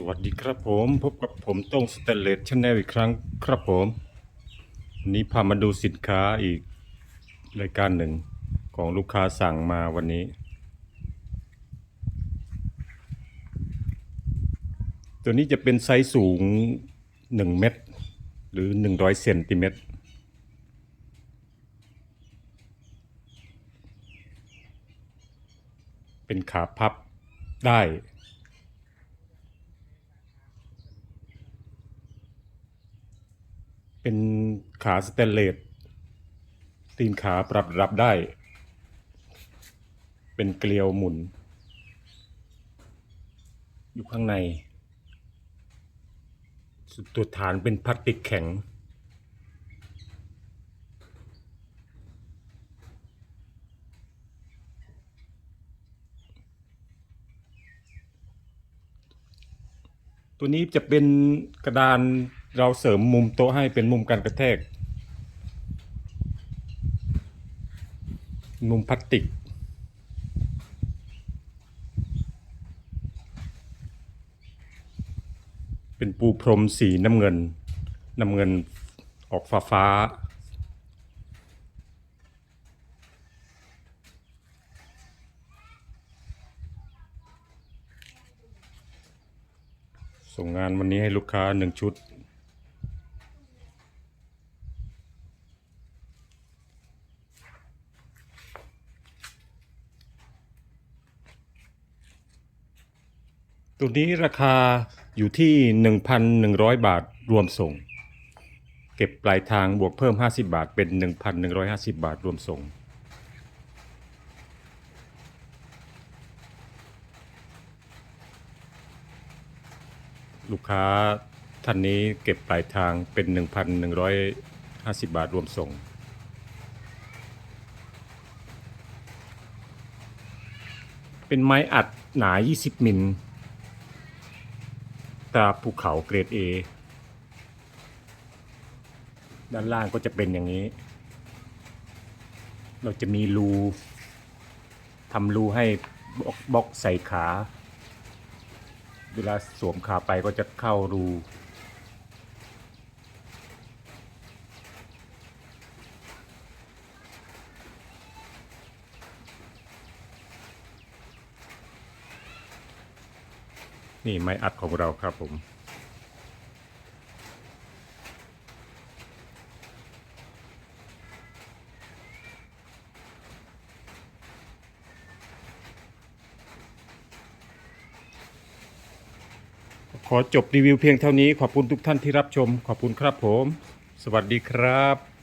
สวัสดีครับผมพบกับผมต้งสเตเลสชาแนลอีกครั้งครับผมวันนี้พามาดูสินค้าอีกรายการหนึ่งของลูกค้าสั่งมาวันนี้ ตัวนี้จะเป็นไซส์สูง 1 เมตร หรือ 100เซนติเมตรเป็นขาพับได้ เป็น ขาสเตนเลสตีนขาปรับรับได้ เป็นเกลียวหมุน อยู่ข้างในสุดตัวฐานเป็นพลาสติกแข็ง ตัวนี้จะเป็นกระดาน เราเสริมมุมโต๊ะให้เป็นมุมการกระแทก มุมพลาสติก เป็นปูพรมสีน้ำเงิน น้ำเงินออกฟ้าฟ้าๆส่งงานวันนี้ให้ลูกค้าหนึ่งชุด ตัวนี้ราคาอยู่ที่ 1,100 บาทรวมส่ง เก็บปลายทางบวกเพิ่ม 50 บาทเป็น 1,150 บาทรวมส่ง ลูกค้าท่านนี้เก็บปลายทางเป็น 1,150 บาทรวมส่งเป็นไม้อัดหนา 20 มิล ตาภูเขาเกรด A ด้านล่างก็จะเป็นอย่างนี้ เราจะมีรูทำรูให้บบล็อกใส่ขา เวลาสวมขาไปก็จะเข้ารู นี่ไม้อัดของเราครับผม ขอจบรีวิวเพียงเท่านี้ขอบคุณทุกท่านที่รับชม ขอบคุณครับผม สวัสดีครับ